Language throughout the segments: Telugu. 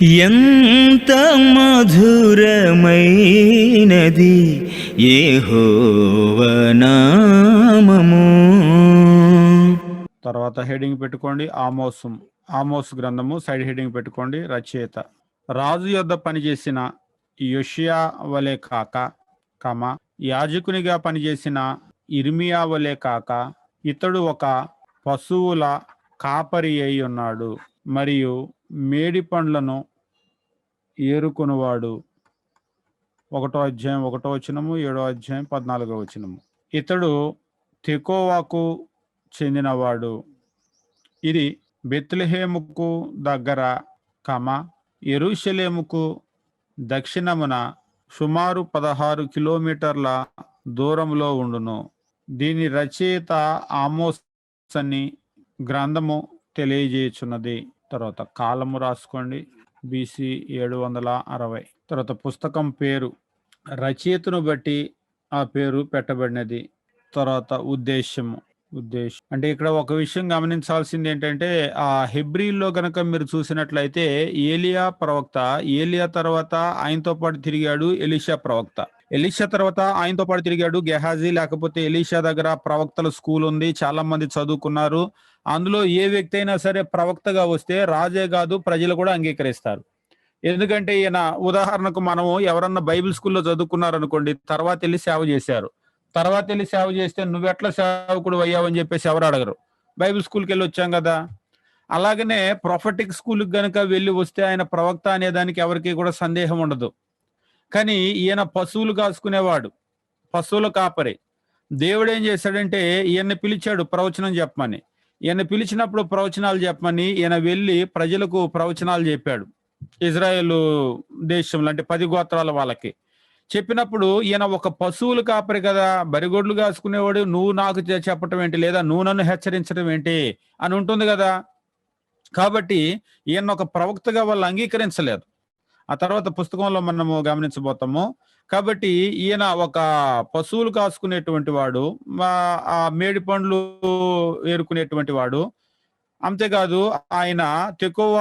ఎంత మధురమైనది ఏహోవనామము తర్వాత హెడింగ్ పెట్టుకోండి ఆమోసు ఆమోస్ గ్రంథము సైడ్ హెడింగ్ పెట్టుకోండి రచయిత. రాజు యొద్ద పనిచేసిన యుషియా వలె కాక కమ యాజకునిగా పనిచేసిన ఇర్మియా వలె కాక ఇతడు ఒక పశువుల కాపరి అయి ఉన్నాడు. మరియు మేడి పండ్లను ఏరుకొనువాడు. ఒకటో అధ్యాయం ఒకటో వచనము ఏడో అధ్యాయం పద్నాలుగో వచనము. ఇతడు తెకోవాకు చెందినవాడు. ఇది బెత్లెహేముకు దగ్గర కమ ఎరుషలేముకు దక్షిణమున సుమారు పదహారు కిలోమీటర్ల దూరంలో ఉండును. దీని రచయిత ఆమోస్ అని గ్రంథము తెలియజేయుచున్నది. తర్వాత కాలము రాసుకోండి. బీసీ ఏడు వందల అరవై. తర్వాత పుస్తకం పేరు రచయితను బట్టి ఆ పేరు పెట్టబడినది. తర్వాత ఉద్దేశము ఉద్దేశం అంటే ఇక్కడ ఒక విషయం గమనించాల్సింది ఏంటంటే ఆ హెబ్రిల్లో గనక మీరు చూసినట్లయితే ఏలియా ప్రవక్త ఏలియా తర్వాత ఆయనతో పాటు తిరిగాడు ఎలిషా ప్రవక్త. ఎలీషా తర్వాత ఆయనతో పాటు తిరిగాడు గెహాజీ. లేకపోతే ఎలీషా దగ్గర ప్రవక్తల స్కూల్ ఉంది. చాలా మంది చదువుకున్నారు. అందులో ఏ వ్యక్తి అయినా సరే ప్రవక్తగా వస్తే రాజే కాదు ప్రజలు కూడా అంగీకరిస్తారు. ఎందుకంటే ఈయన ఉదాహరణకు మనము ఎవరన్నా బైబిల్ స్కూల్లో చదువుకున్నారు అనుకోండి తర్వాత వెళ్ళి సేవ చేశారు. తర్వాత వెళ్ళి సేవ చేస్తే నువ్వెట్లా సేవకుడు అయ్యావని చెప్పేసి ఎవరు అడగరు. బైబిల్ స్కూల్కి వెళ్ళి వచ్చాం కదా. అలాగనే ప్రొఫెటిక్ స్కూల్కి గనుక వెళ్ళి వస్తే ఆయన ప్రవక్త అనే దానికి ఎవరికి కూడా సందేహం ఉండదు. కానీ ఈయన పశువులు కాసుకునేవాడు పశువుల కాపరి. దేవుడు ఏం చేశాడంటే ఈయన్ని పిలిచాడు ప్రవచనం చెప్పమని. ఈయన పిలిచినప్పుడు ప్రవచనాలు చెప్పమని ఈయన వెళ్ళి ప్రజలకు ప్రవచనాలు చెప్పాడు. ఇజ్రాయెల్ దేశంలో అంటే పది గోత్రాల వాళ్ళకి. చెప్పినప్పుడు ఈయన ఒక పశువులు కాపరి కదా బరిగొడ్లు కాసుకునేవాడు నువ్వు నాకు చెప్పటం ఏంటి లేదా నువ్వు నన్ను హెచ్చరించడం ఏంటి అని ఉంటుంది కదా. కాబట్టి ఈయన ఒక ప్రవక్తగా వాళ్ళు అంగీకరించలేదు. ఆ తర్వాత పుస్తకంలో మనము గమనించబోతాము. కాబట్టి ఈయన ఒక పశువులు కాసుకునేటువంటి వాడు మా- ఆ మేడి పండ్లు ఏరుకునేటువంటి వాడు. అంతేకాదు ఆయన తెక్కువ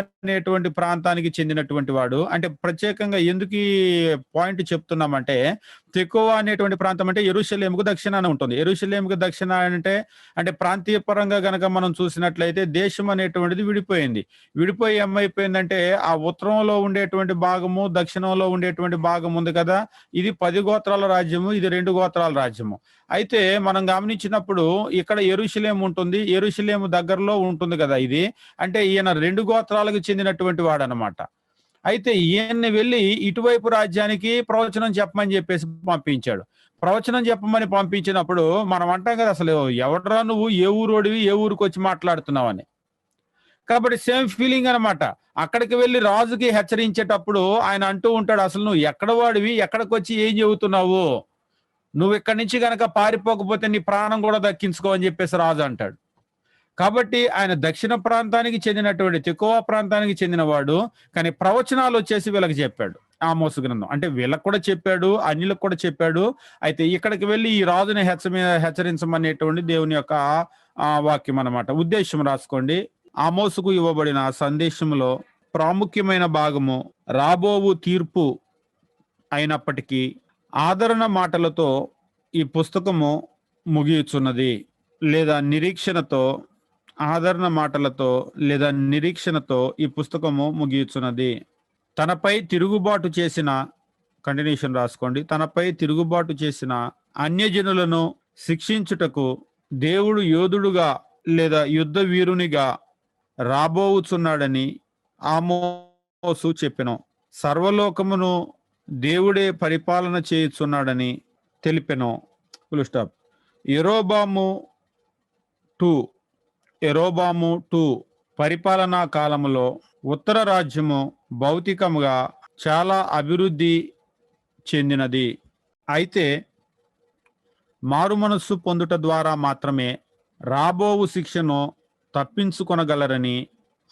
అనేటువంటి ప్రాంతానికి చెందినటువంటి వాడు. అంటే ప్రత్యేకంగా ఎందుకు ఈ పాయింట్ చెప్తున్నామంటే తెకువ అనేటువంటి ప్రాంతం అంటే ఎరుషలేముకు దక్షిణాన ఉంటుంది. ఎరుషలేముకు దక్షిణ అంటే అంటే ప్రాంతీయ పరంగా గనక మనం చూసినట్లయితే దేశం అనేటువంటిది విడిపోయింది. విడిపోయి ఏమైపోయిందంటే ఆ ఉత్తరంలో ఉండేటువంటి భాగము దక్షిణంలో ఉండేటువంటి భాగం ఉంది కదా. ఇది పది గోత్రాల రాజ్యము ఇది రెండు గోత్రాల రాజ్యము. అయితే మనం గమనించినప్పుడు ఇక్కడ ఎరుషలేం ఉంటుంది ఎరుషలేము దగ్గరలో ఉంటుంది కదా ఇది. అంటే ఈయన రెండు గోత్రాలకు చెందినటువంటి వాడు అనమాట అయితే ఈయన్ని వెళ్ళి ఇటువైపు రాజ్యానికి ప్రవచనం చెప్పమని చెప్పేసి పంపించాడు. ప్రవచనం చెప్పమని పంపించినప్పుడు మనం అంటాం కదా అసలు ఎవడరా నువ్వు? ఏ ఊరోడివి? ఏ ఊరికి వచ్చి మాట్లాడుతున్నావని. కాబట్టి సేమ్ ఫీలింగ్ అనమాట అక్కడికి వెళ్ళి రాజుకి హెచ్చరించేటప్పుడు ఆయన అంటూ ఉంటాడు అసలు నువ్వు ఎక్కడ వాడివి? ఎక్కడికి వచ్చి ఏం చెబుతున్నావు? నువ్వు ఇక్కడి నుంచి గనక పారిపోకపోతే నీ ప్రాణం కూడా దక్కించుకో అని చెప్పేసి రాజు అంటాడు. కాబట్టి ఆయన దక్షిణ ప్రాంతానికి చెందినటువంటి తెక్కువ ప్రాంతానికి చెందినవాడు కానీ ప్రవచనాలు వచ్చేసి వీళ్ళకి చెప్పాడు. ఆమోసు గ్రంథం. అంటే వీళ్ళకు కూడా చెప్పాడు అన్యులకు కూడా చెప్పాడు. అయితే ఇక్కడికి వెళ్ళి ఈ రాజుని హెచ్చ హెచ్చరించమనేటువంటి దేవుని యొక్క వాక్యం అన్నమాట. ఉద్దేశం రాసుకోండి. ఆమోసుకు ఇవ్వబడిన సందేశంలో ప్రాముఖ్యమైన భాగము రాబోవు తీర్పు అయినప్పటికీ ఆదరణ మాటలతో ఈ పుస్తకము ముగియుచున్నది లేదా నిరీక్షణతో ఆదరణ మాటలతో లేదా నిరీక్షణతో ఈ పుస్తకము ముగియుచున్నది. తనపై తిరుగుబాటు చేసిన కంటిన్యూషన్ రాసుకోండి. తనపై తిరుగుబాటు చేసిన అన్యజనులను శిక్షించుటకు దేవుడు యోధుడుగా లేదా యుద్ధ వీరునిగా రాబోవుచున్నాడని ఆమోసు చెప్పెను. సర్వలోకమును దేవుడే పరిపాలన చేయుచున్నాడని తెలిపెను. ఫుల్ స్టాప్ ఎరోబాము టూ ఎరోబాము టూ పరిపాలనా కాలములో ఉత్తర రాజ్యము భౌతికముగా చాలా అభివృద్ధి చెందినది. అయితే మారు మనస్సు పొందుట ద్వారా మాత్రమే రాబోవు శిక్షను తప్పించుకొనగలరని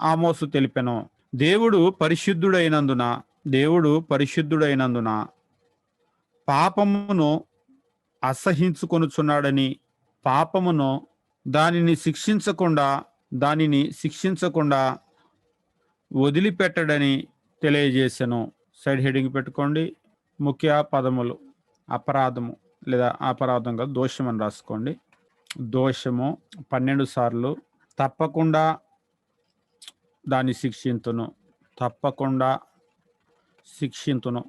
ఆమోసు తెలిపెను. దేవుడు పరిశుద్ధుడైనందున దేవుడు పరిశుద్ధుడైనందున పాపమును అసహించుకొనుచున్నాడని పాపమును దానిని శిక్షించకుండా దానిని శిక్షించకుండా వదిలిపెట్టడని తెలియజేశాను సైడ్ హెడింగ్ పెట్టుకోండి. ముఖ్య పదములు. అపరాధము లేదా అపరాధంగా దోషం అని రాసుకోండి. దోషము పన్నెండు సార్లు. తప్పకుండా దాన్ని శిక్షింతును. తప్పకుండా శిక్షింతును.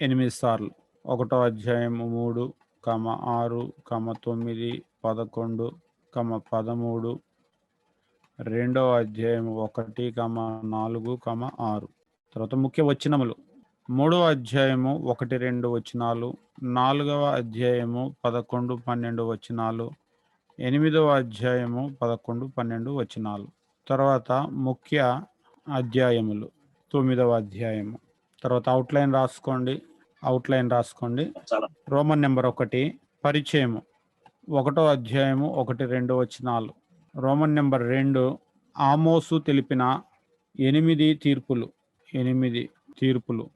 ఎనిమిది సార్లు. ఒకటో అధ్యాయం మూడు కమ ఆరు కమ తొమ్మిది పదకొండు కమ పదమూడు. రెండో అధ్యాయం ఒకటి కమ నాలుగు కమ ఆరు. తర్వాత ముఖ్య వచనములు. మూడో అధ్యాయము ఒకటి రెండు వచనాలు. నాలుగవ అధ్యాయము పదకొండు పన్నెండు వచనాలు. ఎనిమిదవ అధ్యాయము పదకొండు పన్నెండు వచనాలు. తర్వాత ముఖ్య అధ్యాయములు. తొమ్మిదవ అధ్యాయము. తర్వాత అవుట్లైన్ రాసుకోండి. అవుట్లైన్ రాసుకోండి. రోమన్ నెంబర్ ఒకటి. పరిచయము. ఒకటో అధ్యాయము ఒకటి రెండు వచనాలు. రోమన్ నెంబర్ రెండు ఆమోసు తెలిపిన ఎనిమిది తీర్పులు. ఎనిమిది తీర్పులు.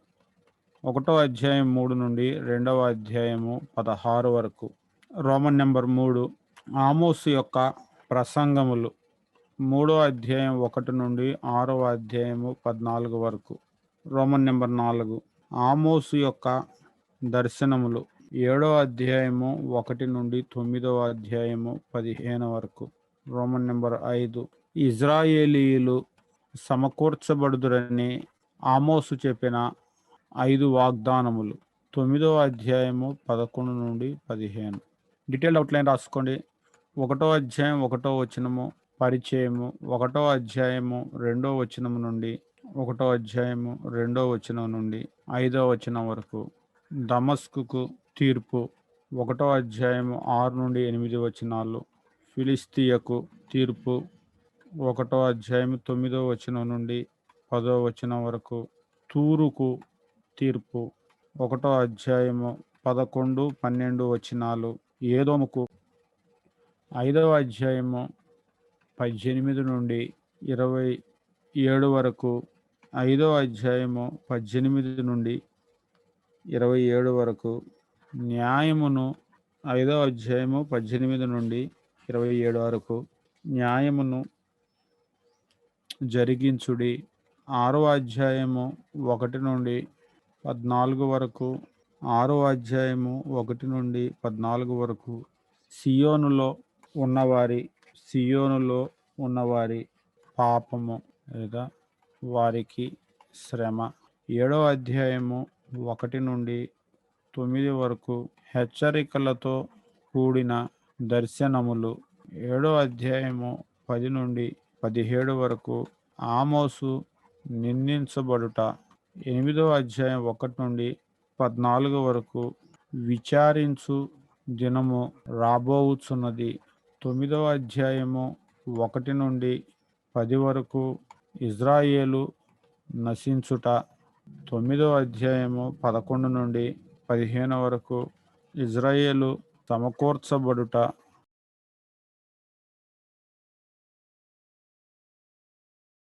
ఒకటో అధ్యాయం మూడు నుండి రెండవ అధ్యాయము పదహారు వరకు. రోమన్ నెంబర్ మూడు ఆమోసు యొక్క ప్రసంగములు. మూడో అధ్యాయం ఒకటి నుండి ఆరవ అధ్యాయము పద్నాలుగు వరకు. రోమన్ నెంబర్ నాలుగు ఆమోసు యొక్క దర్శనములు. ఏడో అధ్యాయము ఒకటి నుండి తొమ్మిదవ అధ్యాయము పదిహేను వరకు. రోమన్ నెంబర్ ఐదు. ఇజ్రాయేలీలు సమకూర్చబడుదురని ఆమోసు చెప్పిన ఐదు వాగ్దానములు. తొమ్మిదవ అధ్యాయము పదకొండు నుండి పదిహేను. డీటెయిల్ అవుట్లైన్ రాసుకోండి. ఒకటో అధ్యాయం ఒకటో వచనము పరిచయము. ఒకటో అధ్యాయము రెండో వచనము నుండి ఒకటో అధ్యాయము రెండో వచనం నుండి ఐదో వచనం వరకు. దమస్కుకు తీర్పు. ఒకటో అధ్యాయము ఆరు నుండి ఎనిమిది వచనాలు. ఫిలిస్తీయకు తీర్పు. ఒకటో అధ్యాయం తొమ్మిదో వచనం నుండి పదో వచనం వరకు తూరుకు తీర్పు. ఒకటో అధ్యాయము పదకొండు పన్నెండు వచనాలు ఏదోముకు. ఐదవ అధ్యాయము పద్దెనిమిది నుండి ఇరవై ఏడు వరకు. ఐదో అధ్యాయము పద్దెనిమిది నుండి ఇరవై ఏడు వరకు న్యాయమును ఐదో అధ్యాయము పద్దెనిమిది నుండి ఇరవై ఏడు వరకు న్యాయమును జరిగించుడి. ఆరో అధ్యాయము ఒకటి నుండి పద్నాలుగు వరకు ఆరో అధ్యాయము ఒకటి నుండి పద్నాలుగు వరకు సియోనులో ఉన్నవారి సియోనులో ఉన్నవారి పాపము లేదా వారికి శ్రమ. ఏడో అధ్యాయము ఒకటి నుండి తొమ్మిది వరకు హెచ్చరికలతో కూడిన దర్శనములు. ఏడో అధ్యాయము పది నుండి పదిహేడు వరకు ఆమోసు నిందించబడుట. ఎనిమిదో అధ్యాయం ఒకటి నుండి పద్నాలుగు వరకు విచారించు దినము రాబోవుచున్నది. తొమ్మిదవ అధ్యాయము ఒకటి నుండి పది వరకు ఇజ్రాయేలు నశించుట. తొమ్మిదో అధ్యాయము పదకొండు నుండి పదిహేను వరకు ఇజ్రాయేలు సమకూర్చబడుట